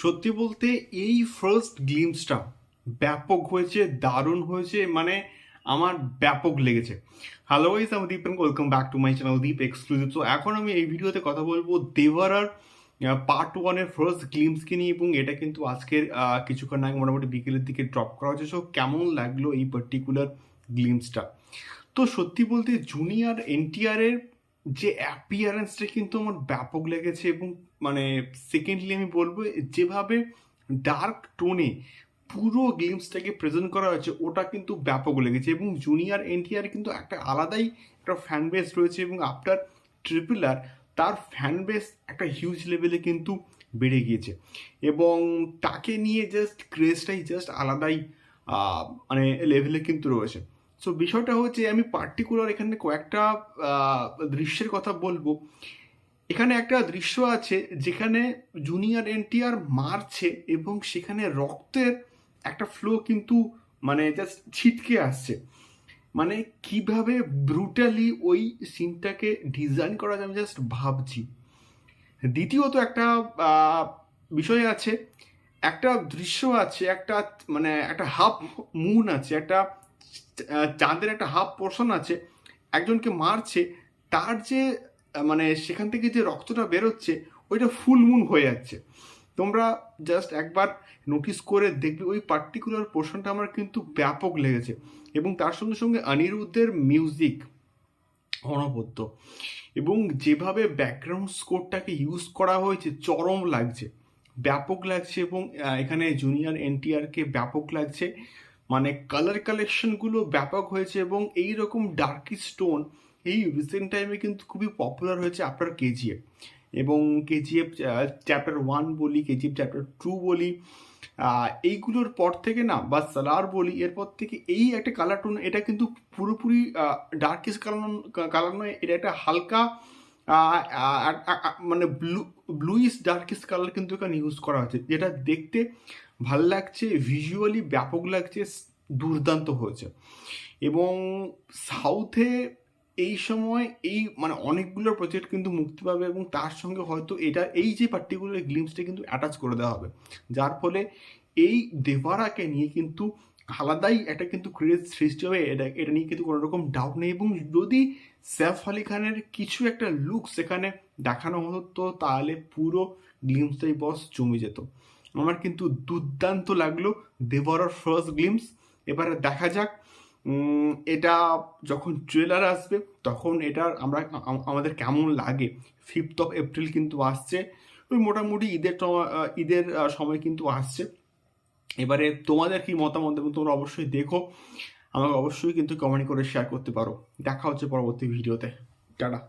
সত্যি বলতে এই ফার্স্ট গ্লিমসটা ব্যাপক হয়েছে, দারুণ হয়েছে মানে আমার ব্যাপক লেগেছে। হ্যালো ইস আমি Deep welcome back to my channel Deep exclusive তো এখন আমি এই ভিডিওতে কথা বলব দেওয়ারার পার্ট ওয়ানের ফার্স্ট গ্লিমসকে নিয়ে এবং এটা কিন্তু আজকের কিছুক্ষণ আগে মোটামুটি বিকেলের দিকে ড্রপ করা হয়েছে। সো কেমন লাগল এই পার্টিকুলার গ্লিমসটা তো সত্যি বলতে জুনিয়র এনটিআরের যে অ্যাপিয়ারেন্সটা কিন্তু আমার ব্যাপক লেগেছে এবং মানে সেকেন্ডলি আমি বলব, যেভাবে ডার্ক টোনে পুরো গেমসটাকে প্রেজেন্ট করা হয়েছে, ওটা কিন্তু ব্যাপক লেগেছে এবং জুনিয়র এনটিআর কিন্তু একটা আলাদাই একটা ফ্যান বেস রয়েছে এবং আফটার ট্রিপল আর তার ফ্যান বেস একটা হিউজ লেভেলে কিন্তু বেড়ে গিয়েছে এবং তাকে নিয়ে জাস্ট ক্রেজটাই জাস্ট আলাদাই মানে লেভেলে কিন্তু রয়েছে। সো বিষয়টা হচ্ছে আমি পার্টিকুলার এখানে কয়েকটা দৃশ্যের কথা বলব। এখানে একটা দৃশ্য আছে যেখানে জুনিয়র এনটিআর মারছে এবং সেখানে রক্তের একটা ফ্লো কিন্তু মানে জাস্ট ছিটকে আসছে। মানে কীভাবে ব্রুটালি ওই সিনটাকে ডিজাইন করা যায় আমি জাস্ট ভাবছি। দ্বিতীয়ত একটা বিষয় আছে, একটা দৃশ্য আছে, একটা মানে একটা হাফ মুন আছে, একটা চাঁদের একটা হাফ পোর্শন আছে, একজনকে মারছে, তার যে মানে সেখান থেকে যে রক্তটা বেরোচ্ছে, ওইটা ফুল মুন হয়ে যাচ্ছে। তোমরা জাস্ট একবার নোটিস করে দেখবে, ওই পার্টিকুলার পোর্শনটা আমার কিন্তু ব্যাপক লেগেছে। এবং তার সঙ্গে সঙ্গে অনিরুদ্ধের মিউজিক অনবদ্য। এবং যেভাবে ব্যাকগ্রাউন্ড স্কোরটাকে ইউজ করা হয়েছে, চরম লাগছে। ব্যাপক লাগছে এবং এখানে জুনিয়র এনটিআরকে ব্যাপক লাগছে। মানে কালার কালেকশনগুলো ব্যাপক হয়েছে এবং এই রকম ডার্কি স্টোন এই রিসেন্ট টাইমে কিন্তু খুবই পপুলার হয়েছে আপনার কেজিএফ এবং কেজিএফ চ্যাপ্টার ওয়ান বলি কেজিএফ চ্যাপ্টার টু বলি এইগুলোর পর থেকে না বা সালার বলি, এরপর থেকে এই একটা কালার টোন এটা কিন্তু পুরোপুরি ডার্কিস কালার কালার নয়, এটা একটা হালকা মানে ব্লু ব্লুইস ডার্কিস কালার কিন্তু এখানে ইউজ করা হয়েছে, যেটা দেখতে ভালো লাগছে ভিজুয়ালি ব্যাপক লাগছে দুর্দান্ত হয়েছে। এবং সাউথে এই সময় এই মানে অনেকগুলো প্রজেক্ট কিন্তু মুক্তি পাবে এবং তার সঙ্গে হয়তো এটা, এই যে পার্টিকুলার গ্লিমসটা কিন্তু অ্যাটাচ করে দেওয়া হবে। যার ফলে এই দেবারাকে নিয়ে কিন্তু আলাদাই একটা কিন্তু ক্রেজ সৃষ্টি হবে। এটা এটা নিয়ে কিন্তু কোনো রকম ডাউট নেই এবং যদি সৈফ আলী খানের কিছু একটা লুক সেখানে দেখানো হতো, তাহলে পুরো গ্লিমসটাই বস জমে যেত। আমার কিন্তু দুর্দান্ত লাগল দেবরার ফার্স্ট গ্লিমস এবারে দেখা যাক এটা যখন ট্রেলার আসবে, তখন এটা আমরা আমাদের কেমন লাগে? ফিফথ অফ এপ্রিল কিন্তু আসছে, ওই মোটামুটি ঈদের ঈদের সময় কিন্তু আসছে। এবারে তোমাদের কি মতামত এবং তোমরা অবশ্যই দেখো, আমাকে অবশ্যই কিন্তু কমেন্ট করে শেয়ার করতে পারো। দেখা হচ্ছে পরবর্তী ভিডিওতে টাটা।